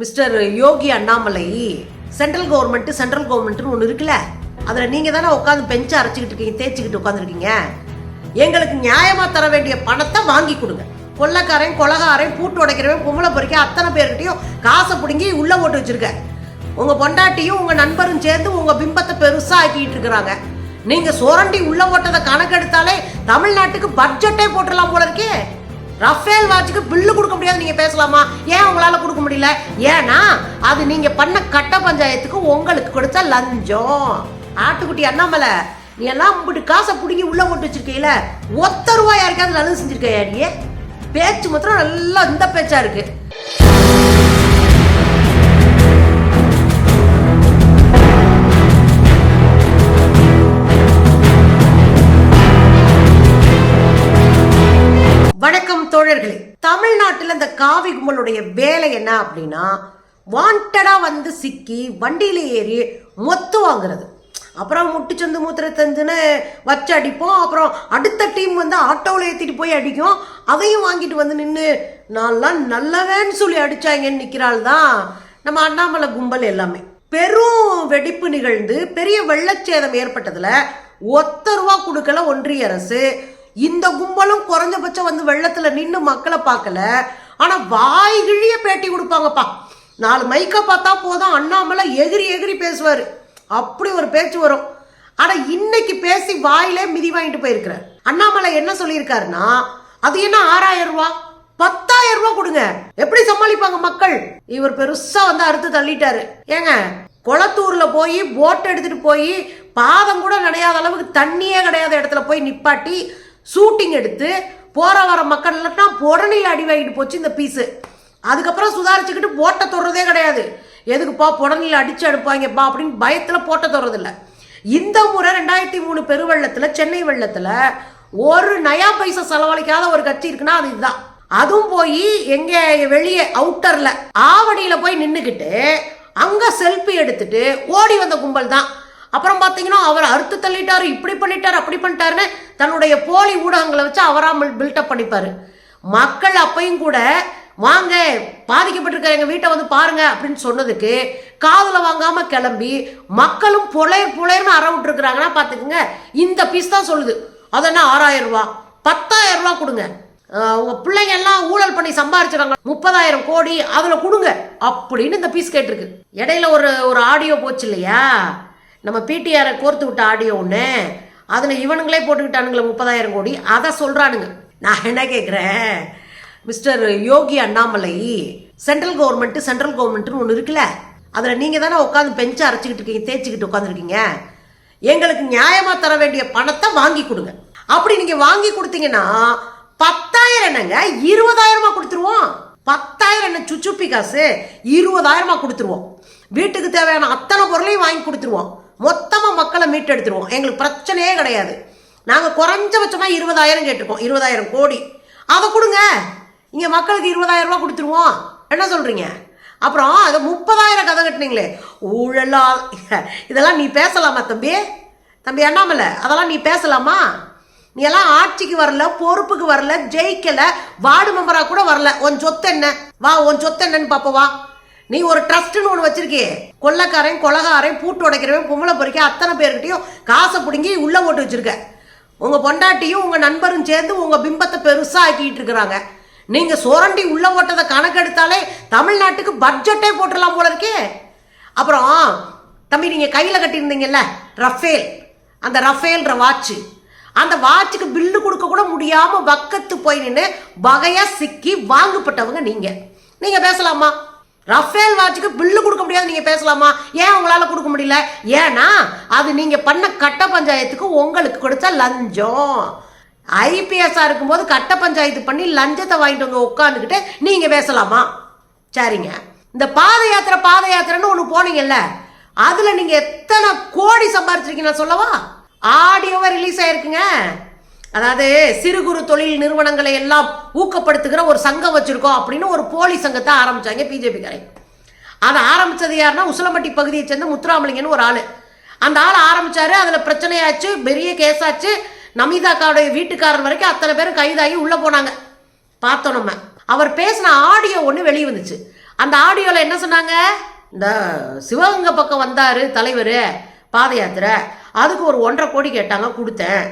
Mister Yogi Annamalai central government central கவர்மெண்ட்னு ஒன்று இருக்குல்ல? அதில் நீங்கள் தானே உட்காந்து பெஞ்சை அரைச்சிக்கிட்டு இருக்கீங்க தேய்ச்சிக்கிட்டு உட்காந்துருக்கீங்க எங்களுக்கு நியாயமாக தர வேண்டிய பணத்தை வாங்கி கொடுங்க. கொள்ளக்காரன் கொலகாரன் பூட்டு உடைக்கிறவன் கும்பலை பொறிக்க அத்தனை பேர்கிட்டையும் காசை பிடுங்கி உள்ளே போட்டு வச்சிருக்க. உங்கள் பொண்டாட்டியும் உங்கள் நண்பரும் சேர்ந்து உங்கள் பிம்பத்தை பெருசாக ஆக்கிட்டு இருக்கிறாங்க. நீங்கள் சுரண்டி உள்ள ஓட்டதை கணக்கெடுத்தாலே தமிழ்நாட்டுக்கு பட்ஜெட்டே போட்டுடலாம் போல இருக்கே. ரஃபேல் வாட்சுக்கு பில்லு கொடுக்க முடியாது நீங்க பேசலாமா? ஏன் உங்களால கொடுக்க முடியல? ஏன்னா அது நீங்க பண்ண கட்ட பஞ்சாயத்துக்கு உங்களுக்கு கொடுத்த லஞ்சம். ஆட்டுக்குட்டி அண்ணாமலை நீ எல்லாம் உங்கள்கிட்ட காசை பிடிங்கி உள்ள போட்டு வச்சிருக்கீல ஒத்த ரூபாய் யாருக்காவது நல்லது செஞ்சுருக்கையா நீ? பேச்சு மாத்திரம் நல்லா இந்த பேச்சா இருக்கு. தோழர்களே தமிழ்நாட்டில் இந்த காவி கும்பலுடைய வேலை என்ன அப்படின்னா வாண்டடாக வந்து சிக்கி வண்டியில் ஏறி மொத்து வாங்குறது. அப்புறம் முட்டுச்சந்து மூத்திரத்தந்துன்னு வச்சு அடிப்போம். அப்புறம் அடுத்த டீம் வந்து ஆட்டோவில் ஏற்றிட்டு போய் அடிக்கும். அதையும் வாங்கிட்டு வந்து நின்று நான்லாம் நல்லவேன்னு சொல்லி அடித்தாங்கன்னு நிற்கிறாள் தான் நம்ம அண்ணாமலை கும்பல் எல்லாமே. பெரும் வெடிப்பு நிகழ்ந்து பெரிய வெள்ளச்சேதம் ஏற்பட்டதில் ஒத்த ரூபா கொடுக்கல ஒன்றிய அரசு. இந்த கும்பலும் குறைஞ்சபட்சம் வந்து வெள்ளத்துல நின்று மக்களை பார்க்கல. ஆனா வாய் கிழிய பேட்டி கொடுப்பாங்கப்பா. நாலு மைக்க பார்த்தா போதும் அண்ணாமலை எகிரி எகிரி பேசுவாரு. அப்படி ஒரு பேச்சு வரும். ஆனா இன்னைக்கு பேசி வாயிலே மிதி வாங்கிட்டு போயிருக்கிறார். அண்ணாமலை என்ன சொல்லியிருக்காருன்னா அது என்ன ஆறாயிரம் ரூபா? பத்தாயிரம் ரூபா கொடுங்க. எப்படி சமாளிப்பாங்க மக்கள்? இவர் பெருசா வந்து அறுத்து தள்ளிட்டாரு. ஏங்க குளத்தூர்ல போய் போட் எடுத்துட்டு போய் பாதம் கூட நினையாத அளவுக்கு தண்ணியே கிடையாத இடத்துல போய் நிப்பாட்டி ஷூட்டிங் எடுத்து போற வர மக்கள் எல்லாம் புடனையில் அடி வாங்கிட்டு போச்சு இந்த பீஸு அதுக்கப்புறம் சுதாரிச்சுக்கிட்டு போட்ட தொடுறதே கிடையாது. எதுக்குப்பா புடனில் அடிச்சு அனுப்பாங்கப்பா அப்படின்னு பயத்தில் போட்ட தொடுறதில்ல. இந்த முறை ரெண்டாயிரத்தி மூணு பெருவெள்ளத்துல சென்னை வெள்ளத்தில் ஒரு நயா பைசா செலவழிக்காத ஒரு கட்சி இருக்குன்னா அது இதுதான். அதுவும் போய் எங்க வெளியே அவுட்டரில் ஆவணியில் போய் நின்றுக்கிட்டு அங்கே செல்ஃபி எடுத்துட்டு ஓடி வந்த கும்பல் தான் அப்புறம் பார்த்தீங்கன்னா அவர் அறுத்து தள்ளிட்டாரு இப்படி பண்ணிட்டாரு அப்படி பண்ணிட்டாருன்னு தன்னுடைய போலி ஊடகங்களை வச்சு அவராக பில்டப் பண்ணிப்பார். மக்கள் அப்பையும் கூட வாங்க பாதிக்கப்பட்டிருக்க எங்கள் வீட்டை வந்து பாருங்க அப்படின்னு சொன்னதுக்கு காதில் வாங்காமல் கிளம்பி மக்களும் புலையர் புலையர்னு அற விட்டுருக்குறாங்கன்னா பாத்துக்குங்க இந்த பீஸ் தான் சொல்லுது. அதென்ன ஆறாயிரம் ரூபா? பத்தாயிரம் ரூபா கொடுங்க. உங்கள் உங்க பிள்ளைங்க எல்லாம் ஊழல் பண்ணி சம்பாரிச்சிருக்காங்க முப்பதாயிரம் கோடி அதுல கொடுங்க அப்படின்னு இந்த பீஸ் கேட்டிருக்கு. இடையில ஒரு ஒரு ஆடியோ போச்சு இல்லையா? நம்ம பிடிஆரை கோர்த்து விட்ட ஆடியோ ஒன்று அதில் இவனுங்களே போட்டுக்கிட்டானுங்களே முப்பதாயிரம் கோடி அதை சொல்கிறானுங்க நான் என்ன கேட்குறேன் mister Yogi Annamalai central government central கவர்மெண்ட்டுன்னு ஒன்று இருக்குல்ல அதில் நீங்கள் தானே உட்காந்து பெஞ்சை அரைச்சிக்கிட்டு இருக்கீங்க தேய்ச்சிக்கிட்டு உட்காந்துருக்கீங்க எங்களுக்கு நியாயமாக தர வேண்டிய பணத்தை வாங்கி கொடுங்க. அப்படி நீங்கள் வாங்கி கொடுத்தீங்கன்னா பத்தாயிரம் என்னங்க? இருபதாயிரமா கொடுத்துருவோம். பத்தாயிரம் என்ன சுச்சுப்பி காசு? இருபதாயிரமா கொடுத்துருவோம். வீட்டுக்கு தேவையான அத்தனை பொருளையும் வாங்கி கொடுத்துருவோம். மொத்தமாக மக்களை மீட்டெடுத்துருவோம். எங்களுக்கு பிரச்சனையே கிடையாது. நாங்கள் குறைஞ்சபட்சமாக இருபதாயிரம் கேட்டிருக்கோம். இருபதாயிரம் கோடி. அதை கொடுங்க. இங்கே மக்களுக்கு இருபதாயிரம் ரூபா கொடுத்துருவோம். என்ன சொல்கிறீங்க அப்புறம் அதை முப்பதாயிரம் கதை கட்டினீங்களே. ஊழலா? இதெல்லாம் நீ பேசலாமா தம்பி? தம்பி அண்ணாமலை அதெல்லாம் நீ பேசலாமா? நீ எல்லாம் ஆட்சிக்கு வரல பொறுப்புக்கு வரல ஜெயிக்கல வார்டு மெம்பராக கூட வரல. உன் சொத்து என்ன? வா உன் சொத்து என்னன்னு பாப்ப வா. நீ ஒரு ட்ரஸ்ட்னு ஒன்று வச்சிருக்கியே. கொள்ளக்காரன் கொலகாரன் பூட்டு உடைக்கிறவன் பொம்பளை பொறிக்க அத்தனை பேர்கிட்டையும் காசை பிடுங்கி உள்ளே ஓட்டு வச்சுருக்க. உங்கள் பொண்டாட்டியும் உங்கள் நண்பரும் சேர்ந்து உங்கள் பிம்பத்தை பெருசாக ஆக்கிட்டு இருக்கிறாங்க. நீங்கள் சுரண்டி உள்ளே ஓட்டதை கணக்கெடுத்தாலே தமிழ்நாட்டுக்கு பட்ஜெட்டே போட்டுடலாம் போல இருக்கே. அப்புறம் தம்பி நீங்கள் கையில் கட்டியிருந்தீங்கல்ல ரஃபேல். அந்த ரஃபேல்ன்ற வாட்சு. அந்த வாட்சுக்கு பில்லு கொடுக்க கூட முடியாமல் பக்கத்து போய் நின்று வகையாக சிக்கி வாங்கப்பட்டவங்க நீங்கள் நீங்கள் பேசலாமா? ரஃபேல் வாட்சுக்கு பில்லு கொடுக்க முடியாது நீங்க பேசலாமா? ஏன் உங்களால கொடுக்க முடியல? ஏன்னா அது நீங்க பண்ண கட்ட பஞ்சாயத்துக்கு உங்களுக்கு கொடுத்த லஞ்சம். ஐபிஎஸ்ஆ இருக்கும்போது கட்ட பஞ்சாயத்து பண்ணி லஞ்சத்தை வாங்கிட்டு வந்து உட்காந்துக்கிட்டு நீங்க பேசலாமா? சரிங்க. இந்த பாத யாத்திரை பாத யாத்திரைன்னு ஒன்று போனீங்கல்ல அதுல நீங்க எத்தனை கோடி சம்பாரிச்சிருக்கீங்க நான் சொல்லவா? ஆடியோவா ரிலீஸ் ஆயிருக்குங்க. அதாவது சிறு குறு தொழில் நிறுவனங்களை எல்லாம் ஊக்கப்படுத்துகிற ஒரு சங்கம் வச்சிருக்கோம் அப்படின்னு ஒரு போலி சங்கத்தை ஆரம்பிச்சாங்க பிஜேபி காரை. அதை ஆரம்பிச்சது யாருன்னா உசிலம்பட்டி பகுதியை சேர்ந்த முத்துராமலிங்கன்னு ஒரு ஆள். அந்த ஆள் ஆரம்பிச்சாரு அதில் பிரச்சனையாச்சு பெரிய கேஸாச்சு. நமிதாக்காவுடைய வீட்டுக்காரர் வரைக்கும் அத்தனை பேரும் கைதாகி உள்ளே போனாங்க. பார்த்தோம் நம்ம. அவர் பேசின ஆடியோ ஒன்று வெளியே வந்துச்சு. அந்த ஆடியோவில் என்ன சொன்னாங்க? இந்த சிவகங்கை பக்கம் வந்தார் தலைவர் பாத யாத்திரை அதுக்கு ஒரு ஒன்றரை கோடி கேட்டாங்க கொடுத்தேன்.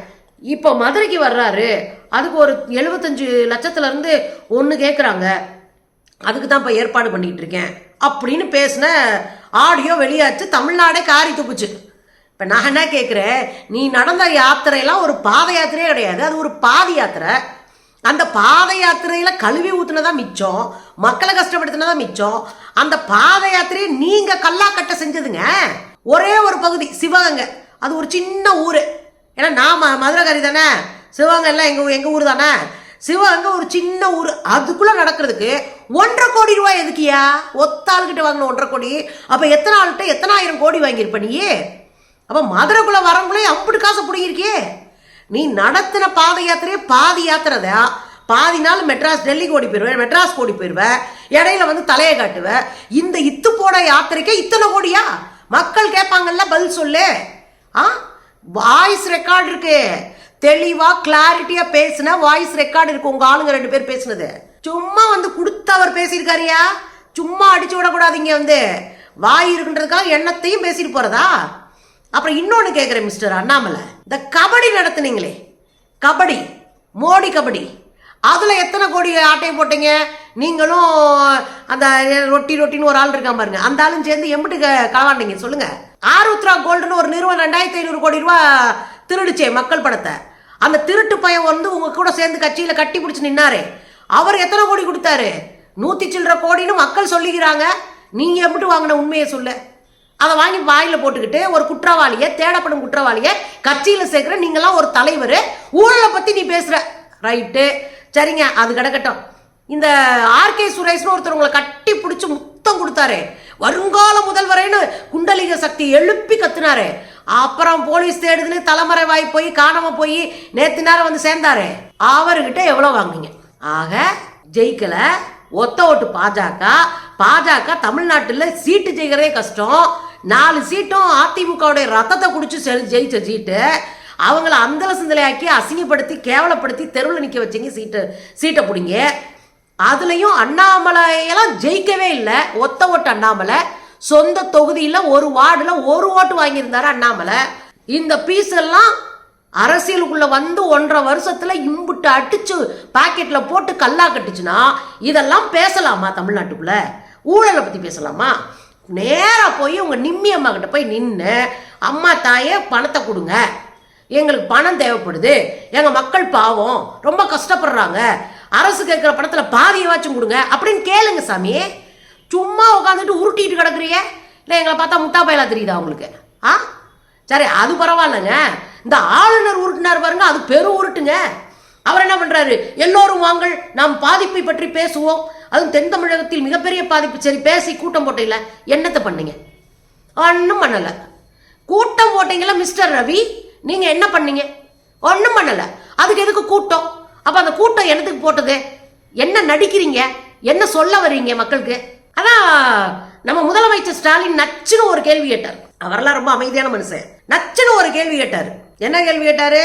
இப்போ மதுரைக்கு வர்றாரு. அதுக்கு ஒரு எழுபத்தஞ்சு லட்சத்துலேருந்து ஒன்று கேட்குறாங்க அதுக்கு தான் இப்போ ஏற்பாடு பண்ணிக்கிட்டு இருக்கேன். அப்படின்னு பேசின ஆடியோ வெளியாச்சு. தமிழ்நாடே காரி துப்புச்சு. இப்போ நான் என்ன கேட்குறேன் நீ நடந்த யாத்திரையெல்லாம் ஒரு பாத யாத்திரையே கிடையாது. அது ஒரு பாதி யாத்திரை. அந்த பாத யாத்திரையில் கழுவி ஊற்றுனதான் மிச்சம். மக்களை கஷ்டப்படுத்தினதான் மிச்சம். அந்த பாத யாத்திரையை கல்லா கட்ட செஞ்சதுங்க. ஒரே ஒரு பகுதி சிவகங்கை. அது ஒரு சின்ன ஊர். ஏன்னா நான் ம- மதுரைக்காரி தானே? சிவகங்கை எல்லாம் எங்கள் எங்கள் ஊர் தானே? சிவகங்கை ஒரு சின்ன ஊர். அதுக்குள்ளே நடக்கிறதுக்கு ஒன்றரை கோடி ரூபாய் எதுக்கியா ஒத்த ஆள்கிட்ட வாங்கின ஒன்றரை கோடி. அப்போ எத்தனை ஆள்கிட்ட எத்தனை ஆயிரம் கோடி வாங்கியிருப்ப நீயே அப்போ மதுரைக்குள்ளே வரவங்களே அப்படி காசு பிடிங்கிருக்கியே நீ நடத்தின பாத யாத்திரையே பாதி யாத்திரதா பாதி நாள் மெட்ராஸ் டெல்லிக்கு ஓடி போயிடுவேன் மெட்ராஸ் ஓடி போயிடுவேன் இடையில வந்து தலையை காட்டுவேன் இந்த இத்து போட யாத்திரைக்கே இத்தனை கோடியா? மக்கள் கேட்பாங்கல்ல பதில் சொல்லு. வாய்ஸ் ரெக்கார்டு இருக்கு. தெளிவா கிளாரிட்டியா பேசின வாய்ஸ் ரெக்கார்டு இருக்கு. உங்க ஆளுங்க ரெண்டு பேர் பேசினது. சும்மா வந்து கொடுத்தவர் பேசியிருக்காருயா சும்மா அடிச்சு விடக்கூடாதீங்க வந்து. வாய் இருக்குன்றதுக்காக எண்ணத்தையும் பேசிட்டு போறதா? அப்புறம் இன்னொன்று கேட்குறேன் மிஸ்டர் அண்ணாமலை. இந்த கபடி நடத்துனீங்களே. கபடி மோடி கபடி. அதில் எத்தனை கோடி ஆட்டையை போட்டீங்க? நீங்களும் அந்த ரொட்டி ரொட்டின்னு ஒரு ஆள் இருக்கான் பாருங்க. அந்த ஆளும் சேர்ந்து எம்பிட்டு க- களவாண்டீங்க. சொல்லுங்க. ஆருத்ரா கோல்டுன்னு ஒரு நிறுவனம் ரெண்டாயிரத்தி ஐநூறு கோடி ரூபா திருடுச்சே மக்கள் படத்தை அந்த திருட்டு பையன் வந்து உங்க கூட சேர்ந்து கட்சியில் கட்டி பிடிச்சி நின்னாரே. அவர் எத்தனை கோடி கொடுத்தாரு? நூற்றி சில்லற கோடின்னு மக்கள் சொல்லிக்கிறாங்க. நீங்க எம்பிட்டு வாங்கின உண்மையை சொல்லு. அதை வாங்கி வாயில போட்டுக்கிட்டு ஒரு குற்றவாளியை தேடப்படும் குற்றவாளியை கட்சியில சேர்க்கிற நீங்களாம் ஒரு தலைவர். ஊழலை பத்தி நீ பேசுற. ரைட்டு. சரிங்க அது கிடக்கட்டும். இந்த ஆர்கே சுரேஷ்னு ஒருத்தர் உங்களை கட்டி பிடிச்சி முத்தம் கொடுத்தாரு. வருங்கால முதல்வரேன்னு குண்டலிக சக்தி எழுப்பி கத்துனாரு. அப்புறம் போலீஸ் தேடுதுன்னு தலைமறைவாய் போய் காணாம போய் நேத்து நேரம் வந்து சேர்ந்தாரு. அவர்கிட்ட எவ்வளோ வாங்குங்க ஆக ஜெயிக்கல. ஒத்த ஓட்டு பாஜக. பாஜக தமிழ்நாட்டில் சீட்டு ஜெயிக்கிறதே கஷ்டம். நாலு சீட்டும் அதிமுகவுடைய ரத்தத்தை குடிச்சு செ- ஜெயிச்ச சீட்டு. அவங்கள அந்தல சிந்தலையாக்கி அசிங்கப்படுத்தி கேவலப்படுத்தி தெருவில் நிற்க வச்சிங்க சீட்டு சீட்டை பிடிங்க. அதுலேயும் அண்ணாமலையெல்லாம் ஜெயிக்கவே இல்லை. ஒத்த ஓட்டு அண்ணாமலை. சொந்த தொகுதியில் ஒரு வார்டில் ஒரு ஓட்டு வாங்கியிருந்தாரு அண்ணாமலை. இந்த பீஸ் எல்லாம் அரசியலுக்குள்ள வந்து ஒன்றரை வருஷத்துல இம்புட்டு அடிச்சு பாக்கெட்ல போட்டு கல்லா கட்டுச்சுன்னா இதெல்லாம் பேசலாமா தமிழ்நாட்டுக்குள்ள? ஊழலை பத்தி பேசலாமா? நேரா போய் உங்க நிம்மி அம்மா கிட்ட போய் நின்று அம்மா தாயே பணத்தை கொடுங்க. எங்களுக்கு பணம் தேவைப்படுது. எங்கள் மக்கள் பாவம். ரொம்ப கஷ்டப்படுறாங்க. அரசு கேட்குற பணத்தில் பாதியவாச்சும் கொடுங்க. அப்படின்னு கேளுங்க சாமி. சும்மா உட்காந்துட்டு உருட்டிட்டு கிடக்குறிய இல்லை எங்களை பார்த்தா முட்டா பயலா தெரியுதா உங்களுக்கு? ஆ? சரி அது பரவாயில்லைங்க. இந்த ஆளுநர் உருட்டினார் பாருங்க அது பெரும் உருட்டுங்க. அவர் என்ன பண்ணுறாரு எல்லோரும் வாங்கள் நாம் பாதிப்பை பற்றி பேசுவோம். அதுவும் தென் தமிழகத்தில் மிகப்பெரிய பாதிப்பு. சரி பேசி கூட்டம் போட்டையில் என்னத்தை பண்ணீங்க? ஒன்றும் பண்ணலை. கூட்டம் போட்டீங்களா மிஸ்டர் ரவி? நீங்கள் என்ன பண்ணீங்க? ஒன்றும் பண்ணலை. அதுக்கு எதுக்கு கூட்டம்? அப்போ அந்த கூட்டம் என்னத்துக்கு போட்டது? என்ன நடிக்கிறீங்க? என்ன சொல்ல வர்றீங்க மக்களுக்கு? அதான் நம்ம முதலமைச்சர் ஸ்டாலின் நச்சுன்னு ஒரு கேள்வி கேட்டார். அவரெல்லாம் ரொம்ப அமைதியான மனுஷன். நச்சுன்னு ஒரு கேள்வி கேட்டார். என்ன கேள்வி கேட்டாரு?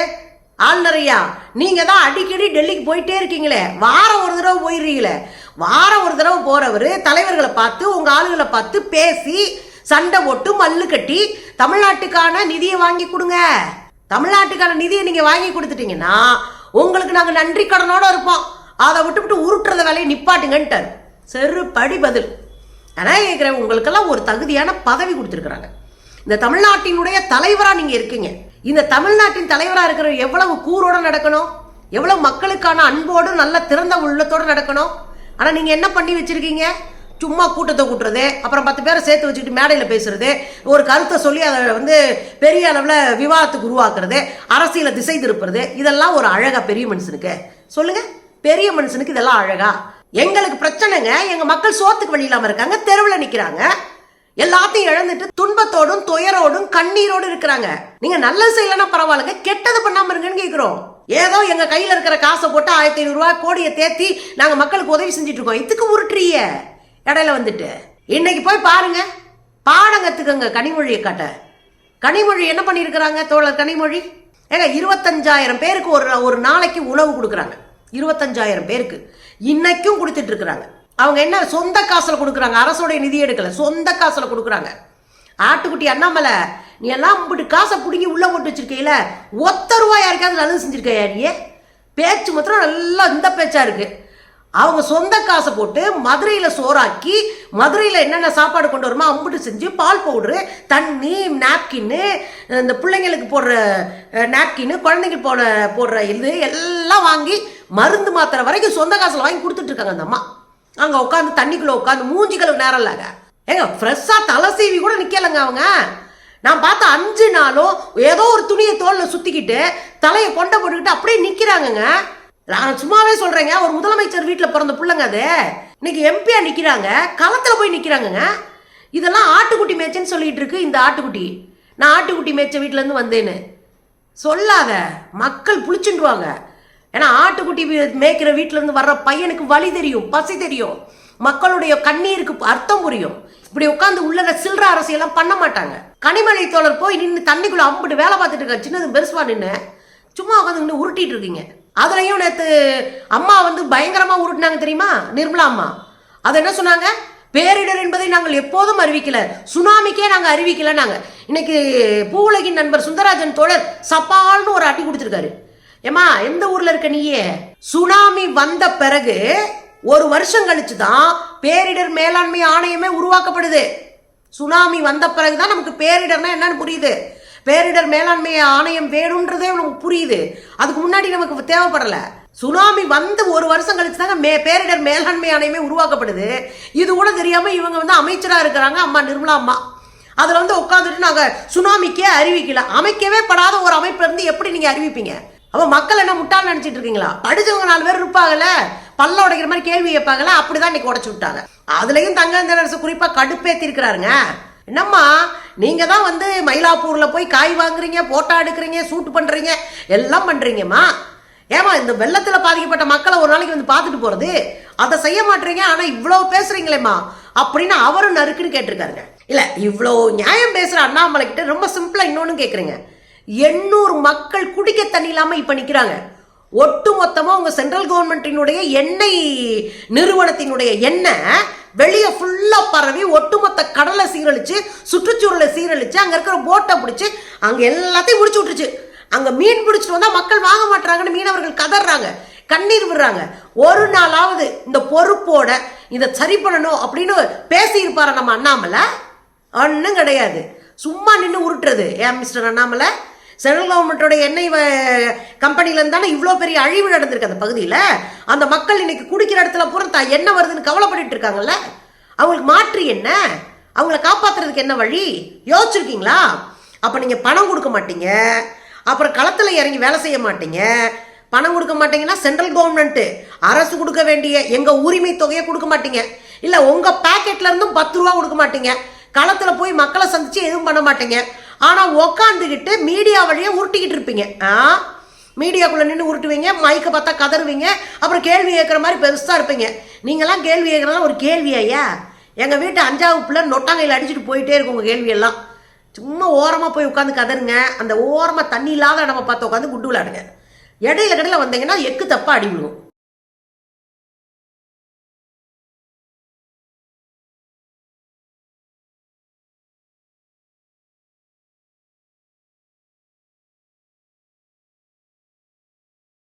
ஆளுநரையா நீங்க தான் அடிக்கடி டெல்லிக்கு போயிட்டே இருக்கீங்களே. வாரம் ஒரு தடவை போயிடுறீங்களே. வாரம் ஒரு தடவை போறவர் தலைவர்களை பார்த்து உங்க ஆளுகளை பார்த்து பேசி சண்டை போட்டு மல்லு கட்டி தமிழ்நாட்டுக்கான நிதியை வாங்கி கொடுங்க. தமிழ்நாட்டுக்கான நிதியை நீங்கள் வாங்கி கொடுத்துட்டீங்கன்னா உங்களுக்கு நாங்கள் நன்றி கடனோட இருப்போம். அதை விட்டு விட்டு உருட்டுறத வேலையை நிப்பாட்டுங்கன்ட்டார். செருப்படி பதில். ஆனால் கேட்குறேன் உங்களுக்கெல்லாம் ஒரு தகுதியான பதவி கொடுத்துருக்குறாங்க. இந்த தமிழ்நாட்டினுடைய தலைவராக நீங்கள் இருக்கீங்க. இந்த தமிழ்நாட்டின் தலைவராக இருக்கிற எவ்வளவு கூரோட நடக்கணும்? எவ்வளவு மக்களுக்கான அன்போடு நல்ல திறந்த உள்ளத்தோட நடக்கணும்? ஆனால் நீங்கள் என்ன பண்ணி வச்சிருக்கீங்க? சும்மா கூட்டத்தை கூட்டுறது அப்புறம் பத்து பேரை சேர்த்து வச்சுக்கிட்டு மேடையில் பேசுறது ஒரு கருத்தை சொல்லி அதை வந்து பெரிய அளவில் விவாதத்துக்கு உருவாக்குறது அரசியலை திசை திருப்புறது இதெல்லாம் ஒரு அழகா பெரிய மனுஷனுக்கு. சொல்லுங்க பெரிய மனுஷனுக்கு இதெல்லாம் அழகா? எங்களுக்கு பிரச்சனைங்க எங்க மக்கள் சோத்துக்கு வழி இல்லாம இருக்காங்க தெருவில் நிக்கிறாங்க. எல்லாத்தையும் இழந்துட்டு துன்பத்தோடும் துயரோடும் கண்ணீரோடும் இருக்கிறாங்க. நீங்க நல்லது செய்யலன்னா பரவாயில்லைங்க கெட்டது பண்ணாம இருங்கன்னு கேக்குறோம். ஏதோ எங்க கையில இருக்கிற காசை போட்டு ஆயிரத்தி ஐநூறு ரூபாய் கோடியை தேத்தி நாங்க மக்களுக்கு உதவி செஞ்சுட்டு இருக்கோம். இதுக்கு உருட்டுறிய இடையில வந்துட்டு இன்னைக்கு போய் பாருங்க பாடம் கற்றுக்கங்க கனிமொழியை காட்ட. கனிமொழி என்ன பண்ணியிருக்கிறாங்க தோழர் கனிமொழி? ஏங்க இருபத்தஞ்சாயிரம் பேருக்கு ஒரு ஒரு நாளைக்கு உணவு கொடுக்குறாங்க. இருபத்தஞ்சாயிரம் பேருக்கு. இன்னைக்கும் கொடுத்துட்டு இருக்கிறாங்க அவங்க என்ன சொந்த காசில் கொடுக்குறாங்க அரசோடைய நிதி எடுக்கல சொந்த காசில் கொடுக்குறாங்க. ஆட்டுக்குட்டி அண்ணாமலை நீ எல்லாம் இப்படி காசை பிடுங்கி உள்ளே போட்டு வச்சிருக்கையில ஒத்த ரூபா யாருக்காவது நல்லது செஞ்சிருக்கையா நீ? பேச்சு மாத்திரம் நல்லா இந்த பேச்சா இருக்குது அவங்க சொந்த காசை போட்டு மதுரையில் சோறாக்கி மதுரையில் என்னென்ன சாப்பாடு கொண்டு வருமோ அம்பிட்டு செஞ்சு பால் பவுட்ரு தண்ணி நாப்கின்னு இந்த பிள்ளைங்களுக்கு போடுற நாப்கின்னு குழந்தைங்க போட போடுற இது எல்லாம் வாங்கி மருந்து மாத்திரை வரைக்கும் சொந்த காசில் வாங்கி கொடுத்துட்ருக்காங்க அந்த அம்மா. அங்கே உட்காந்து தண்ணிக்குள்ளே உட்காந்து மூஞ்சிகளுக்கு நேரம் இல்லைங்க ஏங்க ஃப்ரெஷ்ஷாக தலை சீவி கூட நிற்கலைங்க அவங்க. நான் பார்த்த அஞ்சு நாளும் ஏதோ ஒரு துணியை தோலில் சுற்றிக்கிட்டு தலையை கொண்டை போட்டுக்கிட்டு அப்படியே நிற்கிறாங்கங்க நான் சும்மாவே சொல்கிறேங்க ஒரு முதலமைச்சர் வீட்டில் பிறந்த பிள்ளைங்க அது. இன்னைக்கு எம்பியா நிற்கிறாங்க களத்தில் போய் நிற்கிறாங்கங்க இதெல்லாம் ஆட்டுக்குட்டி மேய்ச்சன்னு சொல்லிட்டு இருக்கு இந்த ஆட்டுக்குட்டி. நான் ஆட்டுக்குட்டி மேய்ச்ச வீட்டிலேருந்து வந்தேன்னு. சொல்லாத மக்கள் புளிச்சுண்டுவாங்க ஏன்னா ஆட்டுக்குட்டி மேய்க்கிற வீட்டிலேருந்து இருந்து வர்ற பையனுக்கு வலி தெரியும் பசி தெரியும். மக்களுடைய கண்ணீருக்கு அர்த்தம் புரியும். இப்படி உட்காந்து உள்ள சில்லற அரசியெல்லாம் பண்ண மாட்டாங்க. கனிமலை தோழர் போய் நின்று தண்ணிக்குள்ளே அம்பிட்டு வேலை பார்த்துட்டு இருக்க சின்னது பெருசுவா நின்று சும்மா உட்காந்து நின்று உருட்டிட்டு இருக்கீங்க. அதுலேயும் நேற்று அம்மா வந்து பயங்கரமாக உருட்டினாங்க தெரியுமா? நிர்மலா அம்மா. அது என்ன சொன்னாங்க? பேரிடர் என்பதை நாங்கள் எப்போதும் அறிவிக்கல. சுனாமிக்கே நாங்கள் அறிவிக்கல நாங்கள் இன்னைக்கு பூவுலகின் நண்பர் சுந்தரராஜன் தோழர் சப்பால்னு ஒரு அட்டி கொடுத்துருக்காரு. ஏமா எந்த ஊர்ல இருக்க நீயே? சுனாமி வந்த பிறகு ஒரு வருஷம் கழிச்சு தான் பேரிடர் மேலாண்மை ஆணையமே உருவாக்கப்படுது. சுனாமி வந்த பிறகுதான் நமக்கு பேரிடர்னா என்னன்னு புரியுது. பேரிடர் மேலாண்மை ஆணையம் வேணுன்றதே நமக்கு புரியுது. அதுக்கு முன்னாடி நமக்கு தேவைப்படல. சுனாமி வந்து ஒரு வருஷம் கழிச்சு தாங்க மே பேரிடர் மேலாண்மை ஆணையமே உருவாக்கப்படுது. இது கூட தெரியாம இவங்க வந்து அமைச்சரா இருக்கிறாங்க அம்மா நிர்மலா அம்மா. அதுல வந்து உட்காந்துட்டு நாங்க சுனாமிக்கே அறிவிக்கல. அமைக்கவே படாத ஒரு அமைப்பு இருந்து எப்படி நீங்க அறிவிப்பீங்க? அப்ப மக்கள் என்ன முட்டாள் நினைச்சிட்டு இருக்கீங்களா? படிச்சவங்க நாலு பேர் இருப்பாங்கல்ல? பல்ல உடைக்கிற மாதிரி கேள்வி கேட்பாங்கல்ல? அப்படிதான் இன்னைக்கு உடச்சு விட்டாங்க. அதுலயும் தங்க அரசு குறிப்பா கடுப்பேத்தி இருக்கிறாருங்க என்னம்மா நீங்கள் தான் வந்து மயிலாப்பூரில் போய் காய் வாங்குறீங்க போட்டோ எடுக்கிறீங்க சூட் பண்ணுறீங்க எல்லாம் பண்ணுறீங்கம்மா ஏமா இந்த வெள்ளத்தில் பாதிக்கப்பட்ட மக்களை ஒரு நாளைக்கு வந்து பார்த்துட்டு போகிறது அதை செய்ய மாட்டீங்க ஆனால் இவ்வளோ பேசுகிறீங்களேம்மா அப்படின்னு அவரும் நறுக்குன்னு கேட்டிருக்காருங்க. இல்லை இவ்வளோ நியாயம் பேசுகிற அண்ணாமலை கிட்ட ரொம்ப சிம்பிளாக இன்னொன்று கேட்குறீங்க எண்ணூறு மக்கள் குடிக்க தண்ணி இல்லாமல் இப்போ நிற்கிறாங்க ஒட்டு மொத்தமாக உங்கள் சென்ட்ரல் கவர்மெண்ட்டினுடைய எண்ணெய் நிறுவனத்தினுடைய எண்ணெய் வெளியே ஃபுல்லாக பரவி ஒட்டுமொத்த கடலை சீரழிச்சு சுற்றுச்சூழலை சீரழிச்சு அங்கே இருக்கிற போட்டை பிடிச்சி அங்கே எல்லாத்தையும் முடிச்சு விட்டுருச்சு. அங்கே மீன் பிடிச்சிட்டு வந்தால் மக்கள் வாங்க மாட்டுறாங்கன்னு மீனவர்கள் கதறாங்க கண்ணீர் விடுறாங்க. ஒரு நாளாவது இந்த பொறுப்போட இதை சரி பண்ணணும் அப்படின்னு பேசியிருப்பாரு நம்ம அண்ணாமலை. ஒன்றும் கிடையாது. சும்மா நின்று உருட்டுறது. ஏன் மிஸ்டர் அண்ணாமலை? சென்ட்ரல் கவர்மெண்ட்டோட எண்ணெய் வ- தானே இவ்வளோ பெரிய அழிவு நடந்திருக்கு அந்த பகுதியில். அந்த மக்கள் இன்னைக்கு குடிக்கிற இடத்துல பூரா என்ன வருதுன்னு கவலைப்பட்டு இருக்காங்கல்ல? அவங்களுக்கு மாற்று என்ன? அவங்கள காப்பாத்துறதுக்கு என்ன வழி? யோசிச்சிருக்கீங்களா? அப்போ நீங்கள் பணம் கொடுக்க மாட்டீங்க. அப்புறம் களத்தில் இறங்கி வேலை செய்ய மாட்டீங்க. பணம் கொடுக்க மாட்டீங்கன்னா சென்ட்ரல் கவர்மெண்ட்டு. அரசு கொடுக்க வேண்டிய எங்கள் உரிமை தொகையை கொடுக்க மாட்டீங்க. இல்லை உங்கள் பேக்கெட்லேருந்தும் பத்து ரூபா கொடுக்க மாட்டீங்க. களத்தில் போய் மக்களை சந்தித்து எதுவும் பண்ண மாட்டீங்க. ஆனால் உக்காந்துக்கிட்டு மீடியா வழியாக உருட்டிக்கிட்டு இருப்பீங்க. ஆ? மீடியாக்குள்ளே நின்று உருட்டுவீங்க மைக்கை பார்த்தா கதறுவீங்க அப்புறம் கேள்வி கேட்குற மாதிரி பெருசாக இருப்பீங்க. நீங்களாம் கேள்வி கேட்குறதெல்லாம் ஒரு கேள்வி ஐயா. எங்கள் வீட்டு அஞ்சாவது பிள்ளை நொட்டாங்கையில் அடிச்சுட்டு போயிட்டே இருக்கும் உங்கள் கேள்வியெல்லாம். சும்மா ஓரமாக போய் உட்காந்து கதறுங்க அந்த ஓரமாக தண்ணி இல்லாத நம்ம பார்த்து உட்காந்து குட்டு விளையாடுங்க. இடையில கடையில் வந்தீங்கன்னா எக்கு தப்பாக அடி விழுவும்